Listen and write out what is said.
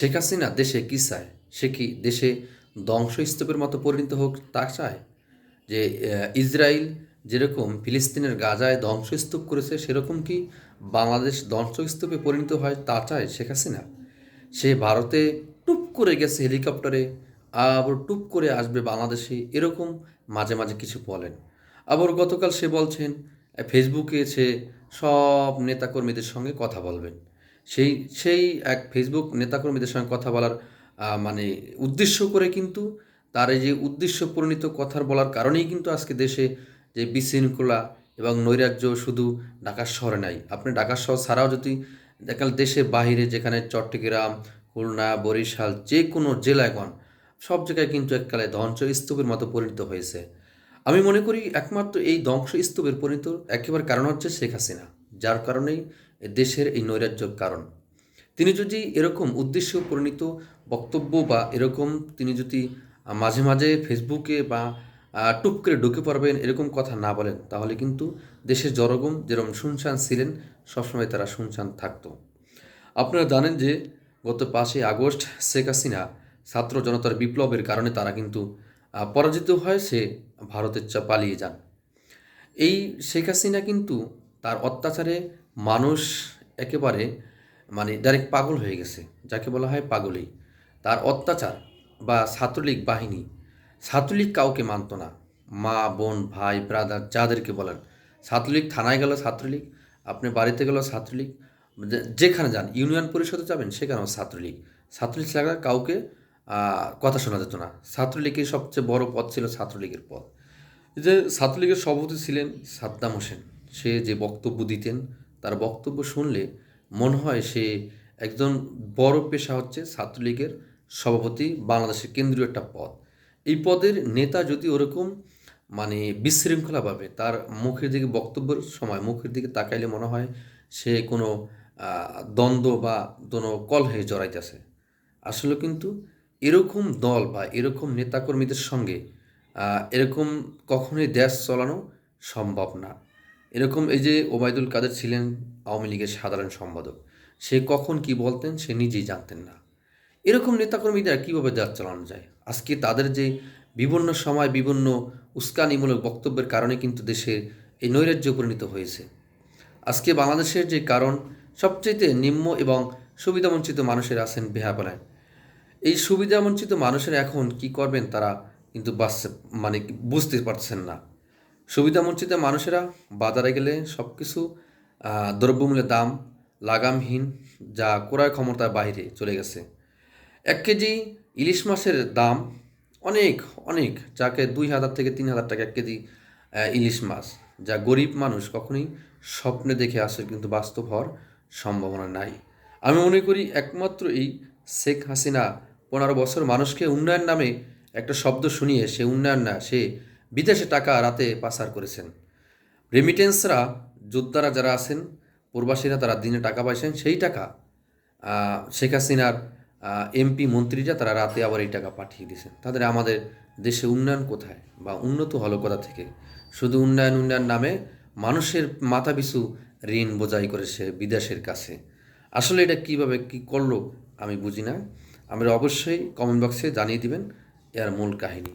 শেখ হাসিনা দেশে কী চায়? সে কি দেশে ধ্বংসস্তূপের মতো পরিণত হোক তা চায়? যে ইসরায়েল যেরকম ফিলিস্তিনের গাজায় ধ্বংসস্তূপ করেছে, সেরকম কি বাংলাদেশ ধ্বংসস্তূপে পরিণত হয় তা চায় শেখ হাসিনা? সে ভারতে টুপ করে গেছে হেলিকপ্টারে, আবার টুপ করে আসবে বাংলাদেশে, এরকম মাঝে মাঝে কিছু বলেন। আবার গতকাল সে বলছেন, ফেসবুকে সে সব নেতাকর্মীদের সঙ্গে কথা বলবেন। সেই সেই এক ফেসবুক নেতাকর্মীদের সঙ্গে কথা বলার মানে উদ্দেশ্য করে কিন্তু তার এই যে উদ্দেশ্য পরিণত কথার বলার কারণেই কিন্তু আজকে দেশে যে বিশৃঙ্খলা এবং নৈরাজ্য শুধু ঢাকার শহরে নাই। আপনি ঢাকা শহর ছাড়াও যদি দেখাল দেশের বাহিরে যেখানে চট্টগ্রাম, খুলনা, বরিশাল যে কোনো জেলায় গণ সব জায়গায় কিন্তু এককালে ধ্বংসস্তূপের মতো পরিণত হয়েছে। আমি মনে করি একমাত্র এই ধ্বংস ধ্বংসস্তূপের পরিণত একেবারে কারণ হচ্ছে শেখ হাসিনা। যার কারণেই দেশের এই নৈরাজ্যর কারণ। তিনি যদি এরকম উদ্দেশ্য পরিণত বক্তব্য বা এরকম তিনি যদি মাঝে মাঝে ফেসবুকে বা টুপ করে ঢুকে পড়বেন, এরকম কথা না বলেন, তাহলে কিন্তু দেশের জনগণ যেরকম শুনশান ছিলেন, সবসময় তারা শুনশান থাকত। আপনারা জানেন যে গত পাঁচই আগস্ট শেখ হাসিনা ছাত্র জনতার বিপ্লবের কারণে তারা কিন্তু পরাজিত হয়, সে ভারতের চা, পালিয়ে যান। এই শেখ হাসিনা কিন্তু তার অত্যাচারে মানুষ একেবারে মানে ডাইরেক্ট পাগল হয়ে গেছে, যাকে বলা হয় পাগলই। তার অত্যাচার বা ছাত্রলীগ বাহিনী, ছাত্রলীগ কাউকে মানতো না। মা, বোন, ভাই ব্রাদার যাদেরকে বলেন। ছাত্রলীগ থানায় গেল ছাত্রলীগ, আপনি বাড়িতে গেল ছাত্রলীগ যেখানে যান, ইউনিয়ন পরিষদে যাবেন, সেখানেও ছাত্রলীগ। ছাত্রলীগ ছাড়া কাউকে কথা শোনা যেত না। ছাত্রলীগের সবচেয়ে বড় পদ ছিল ছাত্রলীগের পদ যে, ছাত্রলীগের সভাপতি ছিলেন সাদ্দাম হোসেন। সে যে বক্তব্য দিতেন তার বক্তব্য শুনলে মনে হয় সে একজন বড় পেশা হচ্ছে ছাত্রলীগের সভাপতি, বাংলাদেশের কেন্দ্রীয় একটা পদ। এই পদের নেতা যদি ওরকম মানে বিশৃঙ্খলাভাবে তার মুখের দিকে বক্তব্যের সময় মুখের দিকে তাকাইলে মনে হয় সে কোনো দ্বন্দ্ব বা কোনো কলহে জড়াইতেছে। আসলে কিন্তু এরকম দল বা এরকম নেতাকর্মীদের সঙ্গে এরকম কখনোই দেশ চালানো সম্ভব না। এরকম এই যে ওবায়দুল কাদের ছিলেন আওয়ামী লীগের সাধারণ সম্পাদক, সে কখন কি বলতেন সে নিজেই জানতেন না। এরকম নেতাকর্মীদের কীভাবে দেশ চালানো যায়? আজকে তাদের যে বিভিন্ন সময় বিভিন্ন উস্কানিমূলক বক্তব্যের কারণে কিন্তু দেশে এই নৈরাজ্য পরিণত হয়েছে। আজকে বাংলাদেশের যে কারণ সবচেয়ে নিম্ন এবং সুবিধাবঞ্চিত মানুষের আছেন বেহাপালায় এই সুবিধাবঞ্চিত মানুষের এখন কি করবেন তারা কিন্তু বাঁচতে মানে বুঝতে পারছেন না। সুবিধাবঞ্চিত মানুষেরা বাজারে গেলে সব কিছু দ্রব্যমূল্যের দাম লাগামহীন, যা ক্রয় ক্ষমতার বাইরে চলে গেছে। এক কেজি ইলিশ মাছের দাম অনেক অনেক, যাকে দুই হাজার থেকে তিন হাজার টাকা এক কেজি ইলিশ মাছ, যা গরিব মানুষ কখনোই স্বপ্নে দেখে আসে কিন্তু বাস্তব হওয়ার সম্ভাবনা নাই। আমি মনে করি একমাত্র এই শেখ হাসিনা পনেরো বছর মানুষকে উন্নয়ন নামে একটা শব্দ শুনিয়ে সে উন্নয়ন না, সে বিদেশে টাকা রাতে পাচার করেছেন। রেমিটেন্সরা যোদ্ধারা যারা আছেন, প্রবাসীরা তারা দিনে টাকা পাইছেন, সেই টাকা শেখ হাসিনার এমপি মন্ত্রীরা তারা রাতে আবার এই টাকা পাঠিয়ে দিয়েছেন। তাদের আমাদের দেশে উন্নয়ন কোথায় বা উন্নত হলো কোথা থেকে? শুধু উন্নয়ন উন্নয়ন নামে মানুষের মাথা পিছু ঋণ বোঝাই করেছে বিদেশের কাছে। আসলে এটা কীভাবে কি করল আমি বুঝি না। আমরা অবশ্যই কমেন্ট বক্সে জানিয়ে দিবেন, এর মূল কাহিনী।